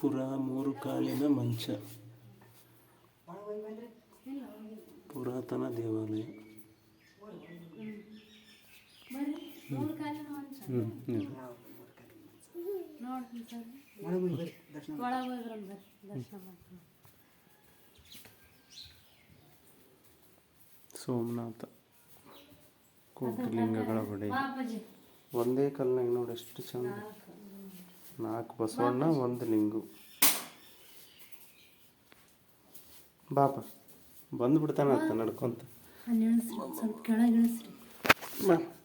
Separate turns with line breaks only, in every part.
ಪುರ ಮೂರು ಕಾಲಿನ ಮಂಚ. ಪುರಾತನ ದೇವಾಲಯ. ಸೋಮನಾಥ ಕೋಟಿಲಿಂಗಗಳ
ಅಪ್ಪಾಜಿ
ಒಂದೇ ಕಲ್ನಾಗ ನೋಡಿ ಎಷ್ಟು ಚಂದ. ನಾಲ್ಕು ಬಸವಣ್ಣ ಒಂದು ಲಿಂಗು. ಬಾಪ ಬಂದ್ಬಿಡ್ತಾನ ಅಂತ ನಡ್ಕೊಂತ.
ಸ್ವಲ್ಪ ಕೆಳಗೆ ಇಳಿಸ್ರಿ.
ಬಾ.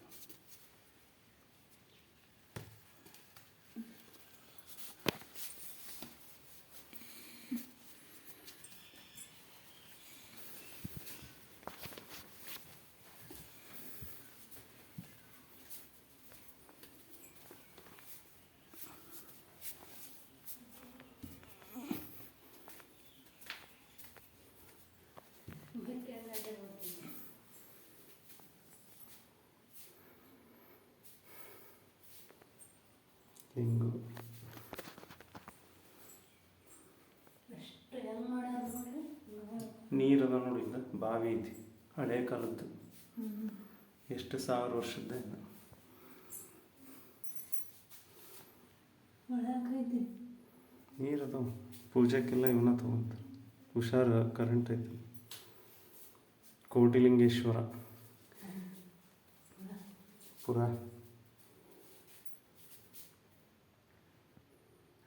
ಮಾಡ್ಯಾರ
ನೀರದ ನೋಡಿ. ಇಲ್ಲ ಬಾವಿ ಐತಿ ಹಳೆ ಕಾಲದ್ದು. ಎಷ್ಟು ಸಾವಿರ ವರ್ಷದ
ಒಳಗೈತಿ
ನೀರದು ಪೂಜೆಕ್ಕೆಲ್ಲ ಇವನ್ನ ತಗೊಂತಾರೆ ಹುಷಾರು ಕರೆಂಟ್ ಐತಿ. ಕೋಟಿಲಿಂಗೇಶ್ವರ. ಪುರ.